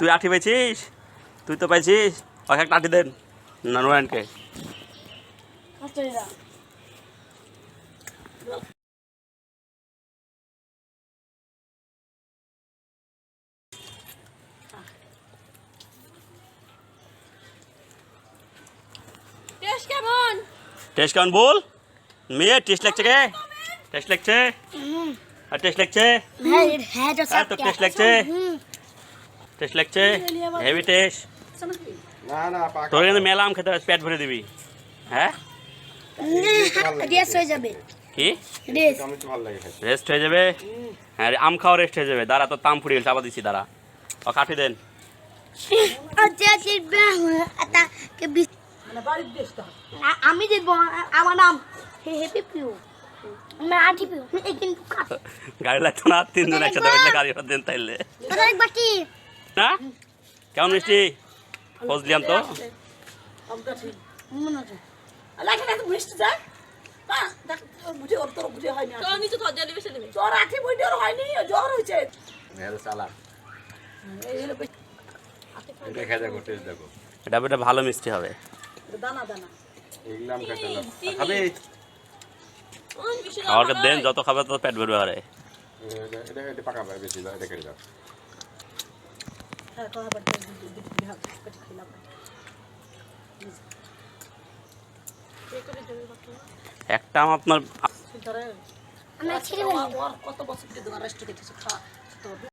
তুই আঠি পেয়েছিস? তুই তো পাইছিস ওকে একটা আঠি দেন নানুয়ানকে টেস্ট কেমন? বল? মেয়ে টেস্ট লাগছে কে? টেস্ট লাগছে? আর টেস্ট লাগছে? হ্যাঁ হ্যাঁ তো টেস্ট লাগছে। টেস্ট লাগছে? Heavy taste? না না পাকা। তোর কিন্তু মেলা আম খেতে হবে, পেট ভরে দিবি। হ্যাঁ? রেস হয়ে যাবে। কি? আমি তো ভালো লাগে খাইতে রেস্ট হয়ে যাবে? হ্যাঁ আম খাওয়া রেস্ট হয়ে যাবে। দাঁড়া তো তাম ফুড়ি গেল চাপা দিচ্ছি দাঁড়া। ও কাঠি দেন। আচ্ছা শিখবে এটা কে বিস আ- আমি দেব আমার নাম হে হেপি পিউ। আমি আটি পিউ। এই কিন্তু গাড়ি লাগতো না তিনজন একসাথে উঠলে গাড়ি ওটা দেন তাইলে। না কেমন মিষ্টি? বুঝলিয়াম তো। এটা বেটা ভালো মিষ্টি হবে। দানা দানা, যত খাবে তত পেট ভরবে আরে এটা- এটা পাকা এটা কেটে দাও। একটা আম আপনার কত বছর